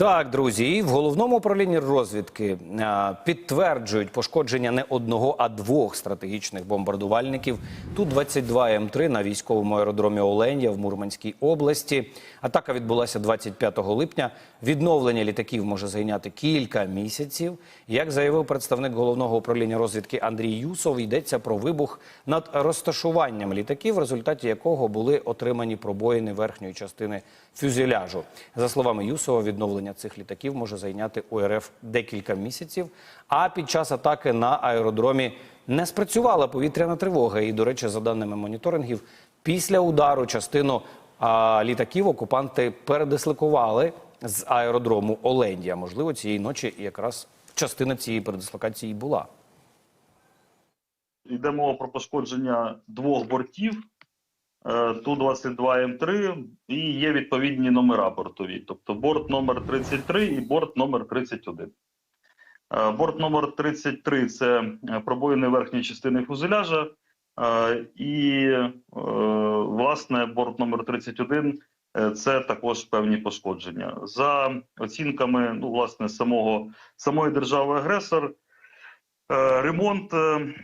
Так, друзі, і в головному управлінні розвідки е, підтверджують пошкодження не одного, а двох стратегічних бомбардувальників Ту-22 М3 на військовому аеродромі Оленя в Мурманській області. Атака відбулася 25 липня. Відновлення літаків може зайняти кілька місяців. Як заявив представник головного управління розвідки Андрій Юсов, йдеться про вибух над розташуванням літаків, в результаті якого були отримані пробоїни верхньої частини фюзеляжу. За словами Юсова, відновлення цих літаків може зайняти у РФ декілька місяців. А під час атаки на аеродромі не спрацювала повітряна тривога. І, до речі, за даними моніторингів, після удару частину а, літаків окупанти передислокували з аеродрому Олендія. Можливо, цієї ночі якраз частина цієї передислокації була. Йде мова про пошкодження двох бортів Ту-22М3 і є відповідні номера бортові. Тобто борт номер 33 і борт номер 31. Е, Борт номер 33 – це е, пробоїни верхньої частини фюзеляжа. е, І, е, власне, борт номер 31 е, це також певні пошкодження. За оцінками ну, власне, самого, самої держави-агресор, е, ремонт е,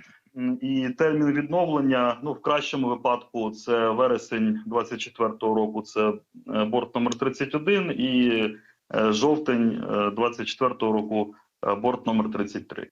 І термін відновлення, ну в кращому випадку, це вересень 24-го року. Це е, борт номер 31 і е, жовтень е, 24-го року е, борт номер 33.